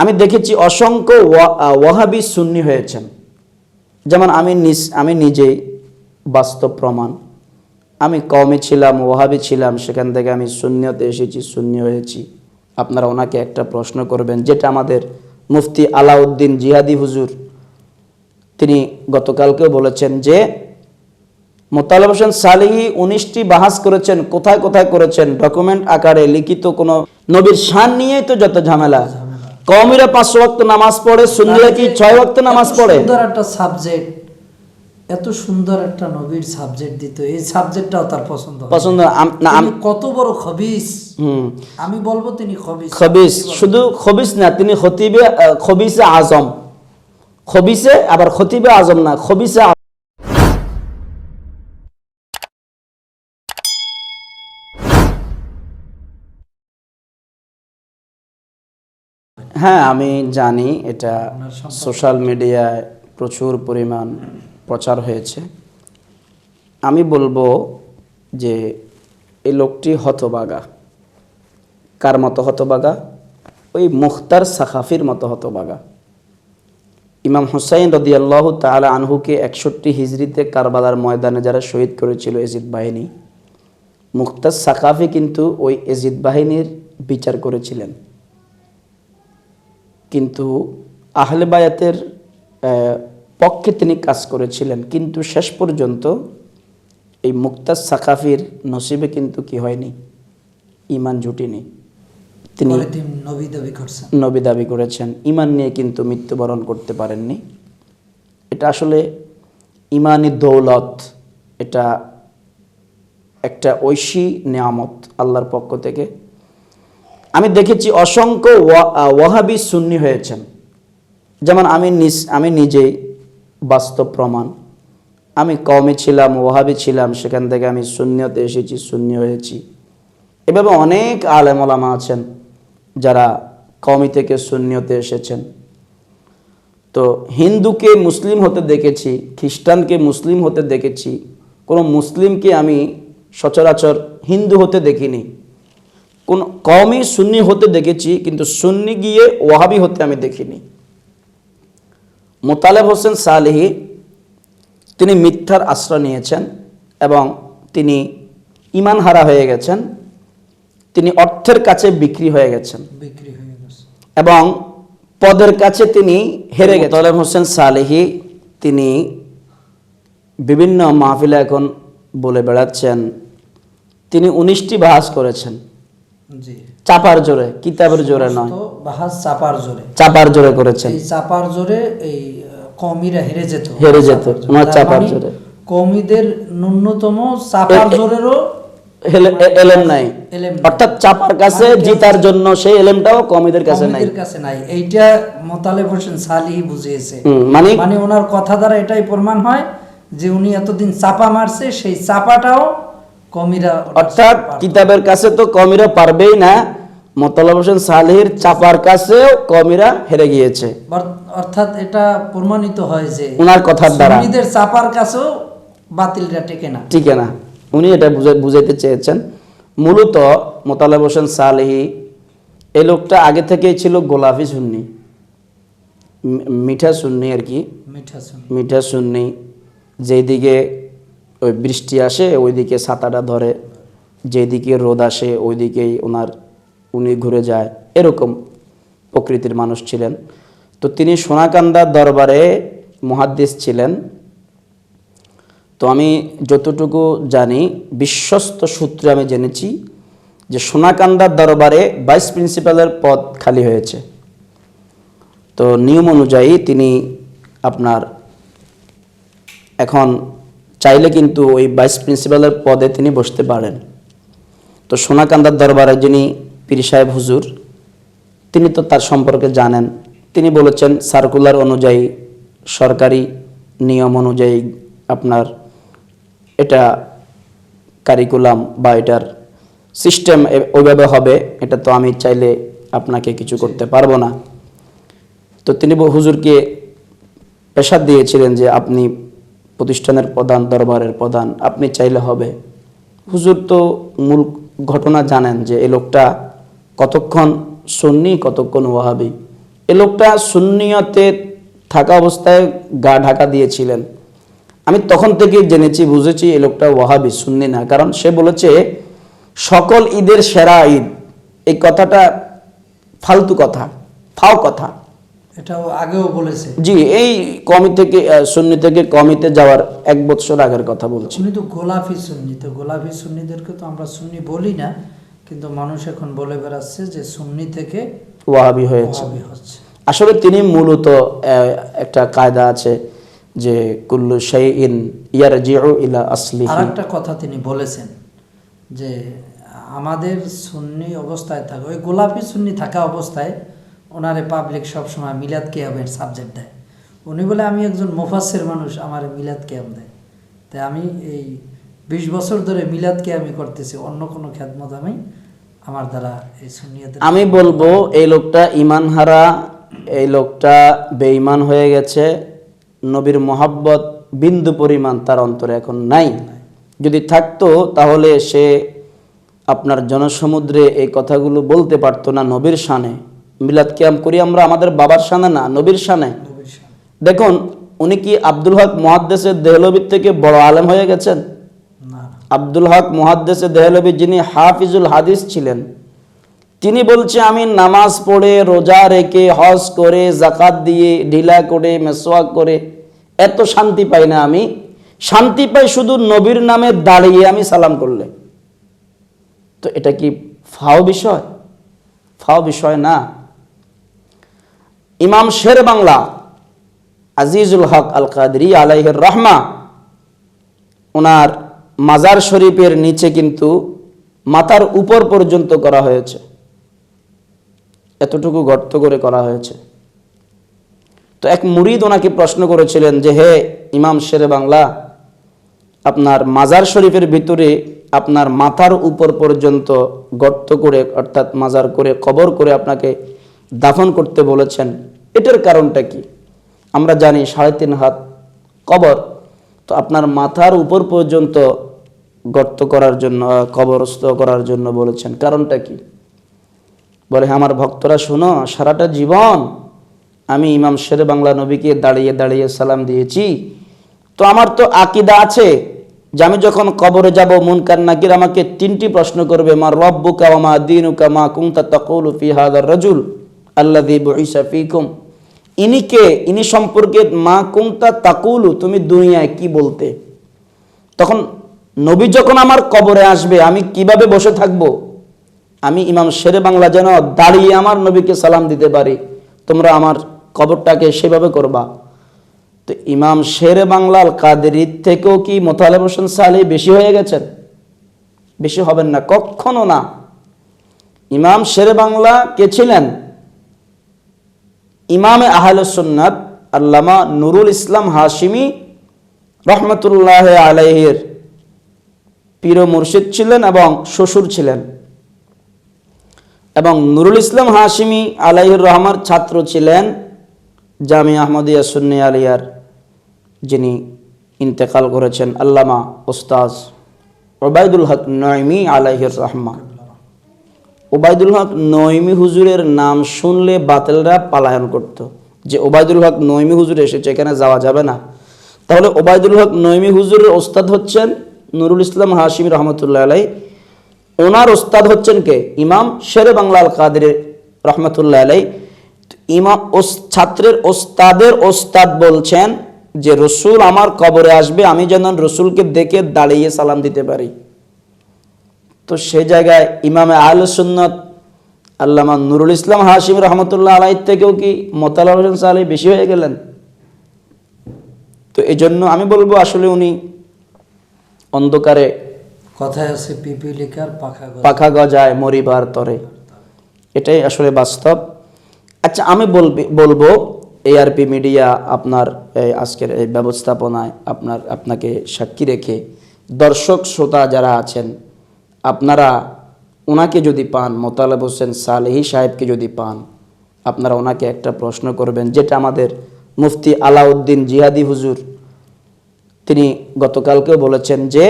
আমি দেখেছি অসংখ্য ওয়াহাবি সুন্নি হয়েছেন। যেমন আমি আমি নিজেই বাস্তব প্রমাণ। আমি কমে ছিলাম, ওয়াহাবি ছিলাম, সেখান থেকে আমি শূন্যতে এসেছি শূন্য হয়েছি। আপনারা ওনাকে একটা প্রশ্ন করবেন, যেটা আমাদের মুফতি আলাউদ্দিন জিহাদি হুজুর, তিনি গতকালকেও বলেছেন যে, মোতালেব হোসেন সালিহি উনিশটি বাহাস করেছেন, কোথায় কোথায় করেছেন, ডকুমেন্ট আকারে লিখিত কোনো নবীর শান নিয়েই তো যত ঝামেলা কওমিরা পাঁচশো ওয়াক্ত নামাজ পড়ে সুন্নিরা কি ছয় ওয়াক্ত নামাজ পড়ে? সুন্দর একটা সাবজেক্ট এত সুন্দর একটা নবীর সাবজেক্ট দিত এই সাবজেক্টটাও তার পছন্দ পছন্দ আম- না আমি কত বড় খবিস? হুম। আমি বলব তিনি খবিস। খবিস শুধু খবিস না তিনি খতিবে খবিসে আজম। খবিসে আবার খতিবে আজম না খবিসে হ্যাঁ আমি জানি এটা সোশ্যাল মিডিয়ায় প্রচুর পরিমাণ প্রচার হয়েছে। আমি বলব যে এই লোকটি হতবাগা। কার মতো হতবাগা? ওই মুখতার সাখাফির মতো হতবাগা। ইমাম হুসাইন রদিয়াল্লাহ তাআলা আনহুকে একষট্টি হিজড়িতে কারবালার ময়দানে যারা শহীদ করেছিল এজিদ বাহিনী মুখতার সাকাফি কিন্তু ওই এজিদ বাহিনীর বিচার করেছিলেন। কিন্তু আহলে বায়াতের পক্ষে তিনি কাজ করেছিলেন। কিন্তু শেষ পর্যন্ত এই মুক্তাজ সাকাফির নসিবে কিন্তু কি হয়নি? ইমান জুটিনি। তিনি তিনি নবী দাবি নবী দাবি করেছেন ইমান নিয়ে কিন্তু মৃত্যুবরণ করতে পারেননি। এটা আসলে ইমানি দৌলত এটা একটা ঐশী নিয়ামত আল্লাহর পক্ষ থেকে। আমি দেখেছি অসংখ্য ওয়াহাবি সুন্নি হয়েছেন। যেমন আমি আমি নিজেই বাস্তব প্রমাণ। আমি কমে ছিলাম, ওয়াহাবি ছিলাম, সেখান থেকে আমি শূন্যতে এসেছি শূন্য হয়েছি। এভাবে অনেক আলেম ওলামা আছেন যারা কমি থেকে শূন্যতে এসেছেন। তো হিন্দুকে মুসলিম হতে দেখেছি, খ্রিস্টানকে মুসলিম হতে দেখেছি, কোনো মুসলিমকে আমি সচরাচর হিন্দু হতে দেখিনি। কোন কমই সুন্নি হতে দেখেছি কিন্তু সুন্নি গিয়ে ওয়াহাবি হতে আমি দেখিনি। মোতালেব হোসেন সালেহি তিনি মিথ্যার আশ্রয় নিয়েছেন এবং তিনি ইমান হারা হয়ে গেছেন তিনি অর্থের কাছে বিক্রি হয়ে গেছেন। হয়ে এবং পদের কাছে তিনি হেরে গেছেন। মোতালেব হোসেন সালেহি তিনি বিভিন্ন মাহফিলে এখন বলে বেড়াচ্ছেন তিনি উনিশটি বাহাস করেছেন। চাপার জোরে কিতাবের জোরে নয়। বাহাজ চাপার জোরে। চাপার জোরে করেছেন। এই চাপার জোরে এই আহ, কওমিরা হেরে যেত। হেরে যেত, চাপার জোরে। চাপার মানে জোরে। কওমিদের ন্যূনতম চাপার জোরেরও এলেম নাই। অর্থাৎ চাপার কাছে মানে জিতার জন্য সেই এলেমটাও কমিদের কাছে নাই। কাছে নাই। এইটা মোতালেব হোসেন সালিহি বুঝিয়েছে। মানে মানে ওনার কথা দ্বারা এটাই প্রমাণ হয় যে উনি এতদিন চাপা মারছে সেই চাপাটাও কমিরা অর্থাৎ কিতাবের কাছে তো কমিরা পারবেই না মতলব হোসেন সালেহির চাপার কাছেও কমিরা হেরে গিয়েছে। অর্থাৎ এটা প্রমাণিত হয় যে ওনার কথার দ্বারা। সুন্নিদের চাপার কাছেও বাতিলরা টেকে না। ঠিক না। উনি এটা বুঝে বুঝাইতে চেয়েছেন। মূলত মোতালেব হোসেন সালেহি এই লোকটা আগে থেকেই ছিল গোলাফি সুন্নি মিঠা সুন্নি আর কি। মিঠা সুন্নি। যেদিকে ওই বৃষ্টি আসে, ওইদিকে ছাতাটা ধরে, যেদিকে রোদ আসে ওইদিকেই ওনার, উনি ঘুরে যায়। এরকম প্রকৃতির মানুষ ছিলেন। তো তিনি সোনাকান্দার দরবারে মহাদ্দেশ ছিলেন। তো আমি যতটুকু জানি, বিশ্বস্ত সূত্রে আমি জেনেছি যে সোনাকান্দার দরবারে ভাইস প্রিন্সিপালের পদ খালি হয়েছে। তো নিয়ম অনুযায়ী তিনি আপনার এখন চাইলে কিন্তু ওই ভাইস প্রিন্সিপালের পদে তিনি বসতে পারেন। তো সোনাকান্দার দরবারে যিনি পীর সাহেব হুজুর, তিনি তো তার সম্পর্কে জানেন। তিনি বলেছেন সার্কুলার অনুযায়ী, সরকারি নিয়ম অনুযায়ী আপনার এটা কারিকুলাম বা এটার সিস্টেম ওইভাবে হবে, এটা তো আমি চাইলে আপনাকে কিছু করতে পারব না। তো তিনি হুজুরকে পেশাদ দিয়েছিলেন যে আপনি প্রতিষ্ঠানের প্রধান দরবারের প্রধান, আপনি চাইলে হবে। হুজুর তো মূল ঘটনা জানেন যে এই লোকটা কতক্ষণ সুন্নি, কতক্ষণ ওয়াহাবি। এ লোকটা সুন্নিয়তে থাকা অবস্থায় গা ঢাকা দিয়েছিলেন। আমি তখন থেকে জেনেছি, বুঝেছি এই লোকটা ওয়াহাবি, সুন্নি না, কারণ সে বলেছে, সকল ঈদের সেরা ঈদ। এই কথাটা ফালতু কথা, ফাও কথা। এটাও আগেও বলেছে। জি এই কমি থেকে সুন্নি থেকে কমিতে যাওয়ার এক বছর আগের কথা বলছি। উনি তো গোলাপি সুন্নি তো গোলাপি সুন্নিদেরকে তো আমরা সুন্নি বলি না কিন্তু মানুষ এখন বলে বেড়াচ্ছে যে সুন্নি থেকে ওয়াহাবি হয়েছে। আসলে তিনি মূলত একটা কায়দা আছে যে কুল্লু শাইইন ইয়ারজিউ ইলা আর আসলিহি। একটা কথা তিনি বলেছেন যে আমাদের সুন্নি অবস্থায় থাকা ওই গোলাপি সুন্নি থাকা অবস্থায় ওনারে পাবলিক সবসময় মিলাদ কেয়ামের সাবজেক্ট দেয়। উনি বলে আমি একজন মুফাসের মানুষ আমার মিলাদ কেয়াম দেয়। তাই আমি এই বিশ বছর ধরে মিলাদ কেয়ামি করতেছি অন্য কোনো খ্যাতমত আমি আমার দ্বারা এই সুন্নিয়াদের আমি বলব এই লোকটা ইমান হারা এই লোকটা বেঈমান হয়ে গেছে নবীর মোহাব্বত বিন্দু পরিমাণ তার অন্তরে এখন নাই। যদি থাকতো তাহলে সে আপনার জনসমুদ্রে এই কথাগুলো বলতে পারতো না নবীর শানে। মিলাদ কিয়াম করি আমরা আমাদের বাবার শানে না নবীর সামনে। দেখুন উনি কি আব্দুল হক মহাদ্দেশের দেহলবির থেকে বড় আলেম হয়ে গেছেন? আব্দুল হক মহাদ্দেশে দেহলবি যিনি হাফিজুল হাদিস ছিলেন তিনি বলছে আমি নামাজ পড়ে রোজা রেখে হজ করে জাকাত দিয়ে ঢিলা করে মেসোয়াক করে এত শান্তি পাই না আমি। শান্তি পাই শুধু নবীর নামে দাঁড়িয়ে আমি সালাম করলে। তো এটা কি ফাও বিষয়? ফাও বিষয় না। ইমাম শের বাংলা আজিজুল হক আল কাদরি আলাইহির রহমা, ওনার মাজার শরীফের নিচে কিন্তু মাথার উপর পর্যন্ত করা হয়েছে। এতটুকু গর্ত করে করা হয়েছে। তো এক মুরিদ ওনাকে প্রশ্ন করেছিলেন যে, হে ইমাম শেরে বাংলা, আপনার মাজার শরীফের ভিতরে আপনার মাথার উপর পর্যন্ত গর্ত করে, অর্থাৎ মাজার করে, কবর করে আপনাকে দাফন করতে বলেছেন। এটার কারণটা কি? আমরা জানি সাড়ে তিন হাত কবর। তো আপনার মাথার উপর পর্যন্ত গর্ত করার জন্য কবরস্থ করার জন্য বলেছেন। কারণটা কি? বলে "হ্যাঁ, আমার ভক্তরা শোনো সারাটা জীবন আমি ইমাম শেরে বাংলা নবীকে দাঁড়িয়ে দাঁড়িয়ে সালাম দিয়েছি। তো আমার তো আকিদা আছে যে আমি যখন কবরে যাব মুনকার নাকির আমাকে তিনটি প্রশ্ন করবে মা রব্বুকা মা দীনুকা মা কুনতা তাকুলু ফি হাদার রাজুল? আল্লাযী বুইসা ফীকুম। ইনিকে ইনি সম্পর্কে মা কুনতা তাকুলু? তুমি দুনিয়ায় কি বলতে? তখন নবী যখন আমার কবরে আসবে, আমি কীভাবে বসে থাকব? আমি ইমাম শেরে বাংলা যেন দাঁড়িয়ে আমার নবীকে সালাম দিতে পারি। তোমরা আমার কবরটাকে সেভাবে করবা। তো ইমাম শেরে বাংলার কাদেরির থেকেও কি মোতালেব হোসেন সালি বেশি হয়ে গেছেন? বেশি হবেন না, কখনো না। ইমাম শেরে বাংলা কে ছিলেন? ইমামে আহলে সুন্নাত আল্লামা নুরুল ইসলাম হাশিমি রহমতুল্লাহ আলাইহির পীর মুর্শিদ ছিলেন এবং শ্বশুর ছিলেন। এবং নুরুল ইসলাম হাশিমি আলাইহির রহমার ছাত্র ছিলেন জামি আহমদিয়া সুন্নি আলিয়ার, যিনি ইন্তেকাল করেছেন আল্লামা ওস্তাজ ওবায়দুল হক নয়মি আলাইহির রহমা ওবায়দুল হক নয়মি হুজুরের নাম শুনলে বাতেলরা পালায়ন করত। যে ওবায়দুল হক নয়মি হুজুর এসেছে, এখানে যাওয়া যাবে না। তাহলে ওবায়দুল হক নয়মি হুজুরের ওস্তাদ হচ্ছেন নুরুল ইসলাম হাশিম রহমতুল্লাহ আলাই ওনার ওস্তাদ হচ্ছেন কে? ইমাম শেরে বাংলা আল কাদের রহমতুল্লাহ আলাই ইমাম ছাত্রের ওস্তাদের ওস্তাদ বলছেন যে, রসুল আমার কবরে আসবে, আমি যেন রসুলকে দেখে দাঁড়িয়ে সালাম দিতে পারি। তো সে জায়গায় ইমামে আল সুন্নত আল্লামা নুরুল ইসলাম হাশিম রহমতুল্লাহ আলাই থেকেও কি মোতালা হোসেন সালি বেশি হয়ে গেলেন? তো এই জন্য আমি বলব আসলে উনি অন্ধকারে কথায় আছে পিপিলিকার পাখা পাখা গজায় মরিবার তরে। এটাই আসলে বাস্তব। আচ্ছা আমি বলবি বলব এআরপি মিডিয়া আপনার এই আজকের এই ব্যবস্থাপনায় আপনার আপনাকে সাক্ষী রেখে দর্শক শ্রোতা যারা আছেন আপনারা ওনাকে যদি পান, মোতালেব হোসেন সালেহি সাহেবকে যদি পান, আপনারা ওনাকে একটা প্রশ্ন করবেন, যেটা আমাদের মুফতি আলাউদ্দিন জিহাদি হুজুর, তিনি গতকালকেও বলেছেন যে,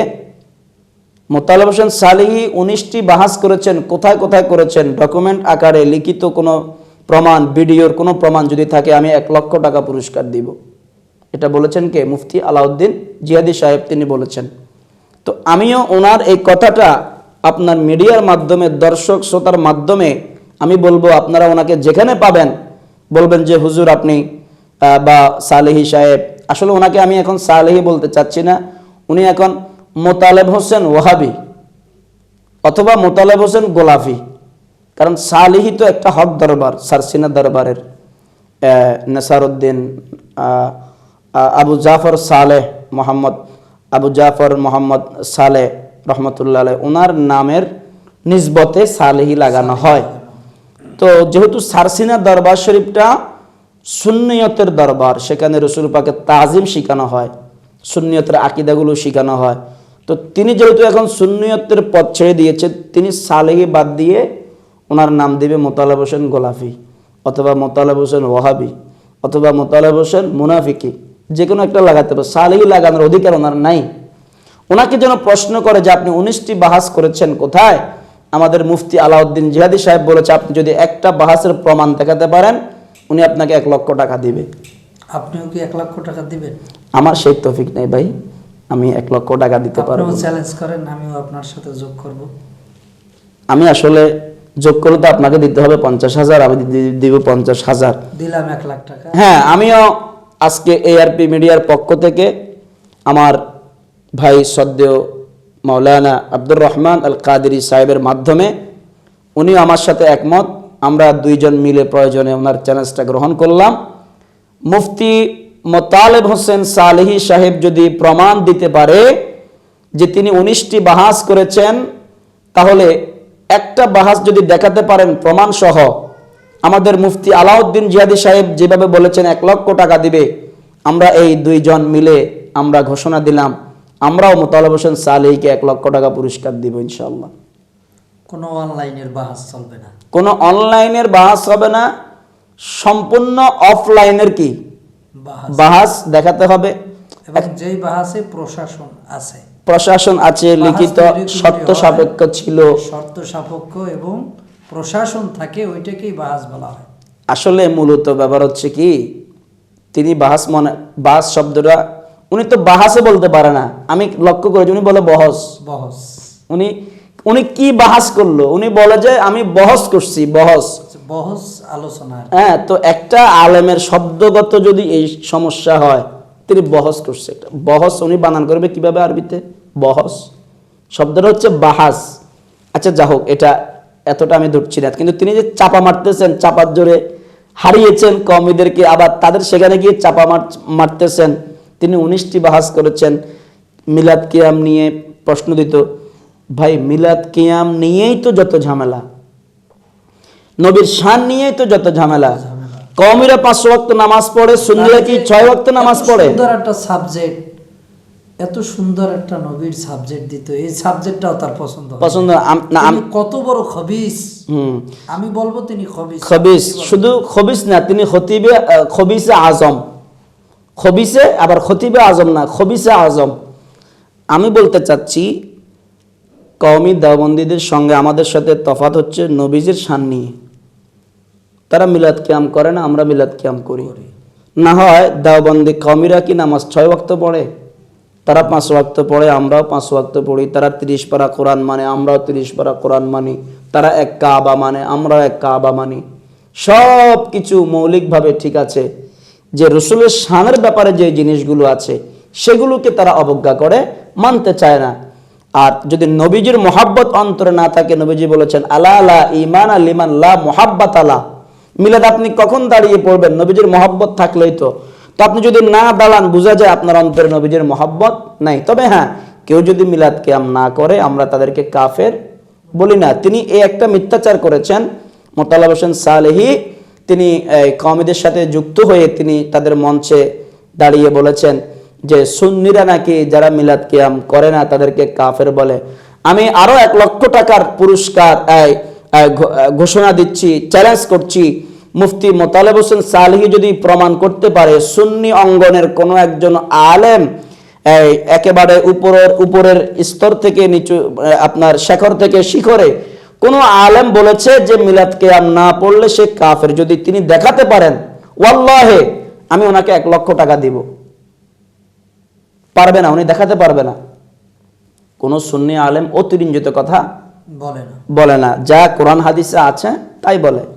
মোতালেব হোসেন সালেহি উনিশটি বাহাস করেছেন, কোথায় কোথায় করেছেন, ডকুমেন্ট আকারে লিখিত কোনো প্রমাণ, ভিডিওর কোনো প্রমাণ যদি থাকে, আমি এক লক্ষ টাকা পুরস্কার দিব। এটা বলেছেন কে? মুফতি আলাউদ্দিন জিয়াদি সাহেব তিনি বলেছেন। তো আমিও ওনার এই কথাটা আপনার মিডিয়ার মাধ্যমে, দর্শক শ্রোতার মাধ্যমে আমি বলব, আপনারা ওনাকে যেখানে পাবেন, বলবেন যে, হুজুর, আপনি বা সালেহি সাহেব। আসলে ওনাকে আমি এখন সালেহি বলতে চাচ্ছি না। উনি এখন মোতালেব হোসেন ওয়াহাবি অথবা মোতালেব হোসেন গোলাফি। কারণ সালিহি তো একটা হক দরবার, সারসিনা দরবারের নেসারউদ্দিন আবু জাফর সালেহ মোহাম্মদ, আবু জাফর মোহাম্মদ সালেহ। রহমতুল্লাহ আলাইহ, ওনার নামের নিসবতে সালেহি লাগানো হয়। তো যেহেতু সারসিনা দরবার শরীফটা সুন্নিয়তের দরবার সেখানে রসুল পাকে তাজিম শেখানো হয় সুন্নিয়তের আকিদাগুলো শেখানো হয়। তো তিনি যেহেতু এখন সুন্নিয়তের পথ ছেড়ে দিয়েছেন তিনি সালেহি বাদ দিয়ে ওনার নাম দিবে মোতালেব হোসেন গোলাফি অথবা মোতালেব হোসেন ওয়াহাবি অথবা মোতালেব হোসেন মুনাফিকি। যে কোনো একটা লাগাতে পারে। সালেহি লাগানোর অধিকার ওনার নাই। ওনাকে যেন প্রশ্ন করে যে আপনি উনিশটি বাহাস করেছেন কোথায়? আমাদের মুফতি আলাউদ্দিন জিহাদি সাহেব বলেছে আপনি যদি একটা বাহাসের প্রমাণ দেখাতে পারেন উনি আপনাকে এক লক্ষ টাকা দিবে। আপনিও কি এক লক্ষ টাকা দিবেন? আমার সেই তফিক নেই ভাই আমি এক লক্ষ টাকা দিতে পারব। চ্যালেঞ্জ করেন আমিও আপনার সাথে যোগ করব। আমি আসলে যোগ করলে তো আপনাকে দিতে হবে পঞ্চাশ হাজার আমি দিব পঞ্চাশ হাজার। দিলাম এক লাখ টাকা। হ্যাঁ আমিও আজকে এআরপি মিডিয়ার পক্ষ থেকে আমার ভাই সদ্দেও মাওলানা আব্দুর রহমান আল কাদেরি সাহেবের মাধ্যমে উনিও আমার সাথে একমত। আমরা দুইজন মিলে প্রয়োজনে ওনার চ্যালেঞ্জটা গ্রহণ করলাম। মুফতি মোতালেব হোসেন সালেহি সাহেব যদি প্রমাণ দিতে পারে যে তিনি উনিশটি বাহাস করেছেন, তাহলে একটা বাহাস যদি দেখাতে পারেন প্রমাণ সহ আমাদের মুফতি আলাউদ্দিন জিহাদি সাহেব যেভাবে বলেছেন, এক লক্ষ টাকা দিবে। আমরা এই দুইজন মিলে আমরা ঘোষণা দিলাম। আমরাও মোতালেব হোসেন সালেহিকে এক লক্ষ টাকা পুরস্কার দিব ইনশাল্লাহ কোনো অনলাইনের বাহাস চলবে না। কোনো অনলাইনের বাহাস হবে না সম্পূর্ণ অফলাইনের কি? বাহাস। দেখাতে হবে। এবং যেই বাহাসে প্রশাসন আছে প্রশাসন আছে লিখিত শর্ত সাপেক্ষ ছিল। শর্ত সাপেক্ষ এবং প্রশাসন থাকে ওইটাকেই বাহাস বলা হয়। আসলে মূলত ব্যাপার হচ্ছে কি তিনি বাহাস মনে বাহাস শব্দটা উনি তো বাহাসে বলতে পারে না। আমি লক্ষ্য করেছি উনি বলে বহস। বহস। উনি উনি কি বাহাস করল? উনি বলে যে আমি বহস করছি বহস। বহস আলোচনা হ্যাঁ তো একটা আলেমের শব্দগত যদি এই সমস্যা হয় তিনি বহস করছে বহস উনি বানান করবে কীভাবে আরবিতে? বহস। শব্দটা হচ্ছে বাহাস। আচ্ছা যা হোক এটা এতটা আমি ধরছি না। কিন্তু তিনি যে চাপা মারতেছেন চাপার জোরে হারিয়েছেন কমিদেরকে আবার তাদের সেখানে গিয়ে চাপা মার- মারতেছেন তিনি উনিশটি বাহাস করেছেন মিলাদ কিয়াম নিয়ে প্রশ্ন দিত ভাই মিলাদ কিয়াম নিয়েই তো যত ঝামেলা। নবীর শান নিয়েই তো যত ঝামেলা। কওমিরা পাঁচ ওয়াক্ত নামাজ পড়ে সুন্নিরা কি ছয় ওয়াক্ত নামাজ পড়ে? সুন্দর একটা সাবজেক্ট এত সুন্দর একটা নবীর সাবজেক্ট দিত। এই সাবজেক্টটাও তার পছন্দ পছন্দ আম- না আমি কত বড় খবিস? আমি বলব তিনি খবিস। খবিস শুধু খবিস না তিনি খতিবে খবিসে আজম। খবিসে, আবার খতিবে আজম না, খবিসে আজম। আমি বলতে চাচ্ছি, কওমি দেওবন্দীদের সঙ্গে আমাদের সাথে তফাত হচ্ছে নবীজির শান নিয়ে। তারা মিলাদ কিয়াম করে না, আমরা মিলাদ কিয়াম করি। না হয় দেওবন্দি কমিরা কি নামাজ ছয় ওয়াক্ত পড়ে? তারা পাঁচ ওয়াক্ত পড়ে, আমরাও পাঁচ ওয়াক্ত পড়ি। তারা তিরিশ পারা কোরআন মানে আমরাও তিরিশ পারা কোরআন মানি। তারা এক কাবা মানে আমরাও এক কাবা মানি। সব কিছু মৌলিকভাবে ঠিক আছে। যে রসুলের শানের ব্যাপারে যে জিনিসগুলো আছে, সেগুলোকে তারা অবজ্ঞা করে, মানতে চায় না। আর যদি নবীজির মোহাব্বত অন্তরে না থাকে, নবীজি বলেছেন, আলা আলা ইমান আলিমান লা মোহাব্বত আলা মিলাদ, আপনি কখন দাঁড়িয়ে পড়বেন? নবীজির মহব্বত থাকলেই তো। তো আপনি যদি না দাঁড়ান, বোঝা যায় আপনার অন্তরে নবীজির মহব্বত নাই। তবে হ্যাঁ কেউ যদি মিলাদ কেয়াম না করে, আমরা তাদেরকে কাফের বলি না। তিনি এই একটা মিথ্যাচার করেছেন। মোতালাব হোসেন সালেহি তিনি কমিদের সাথে যুক্ত হয়ে তিনি তাদের মঞ্চে দাঁড়িয়ে বলেছেন যে, সুন্নিরা নাকি যারা মিলাদ কিয়াম করে না, তাদেরকে কাফের বলে। আমি আরও এক লক্ষ টাকার পুরস্কার ঘোষণা দিচ্ছি চ্যালেঞ্জ করছি। মুফতি মোতালেব হোসেন সালহি যদি প্রমাণ করতে পারে, সুন্নি অঙ্গনের কোনো একজন আলেম একেবারে উপরের উপরের স্তর থেকে নিচু আপনার শেখর থেকে শিখরে কোন আলেম বলেছে যে মিলাদ কেয়াম না পড়লে সে কাফের। যদি তিনি দেখাতে পারেন ওয়াল্লাহে আমি ওনাকে এক লক্ষ টাকা দিব। পারবে না উনি দেখাতে পারবে না। কোন সুন্নি আলেম অতিরঞ্জিত কথা বলে না। বলে না। যা কোরআন হাদিসে আছে তাই বলে।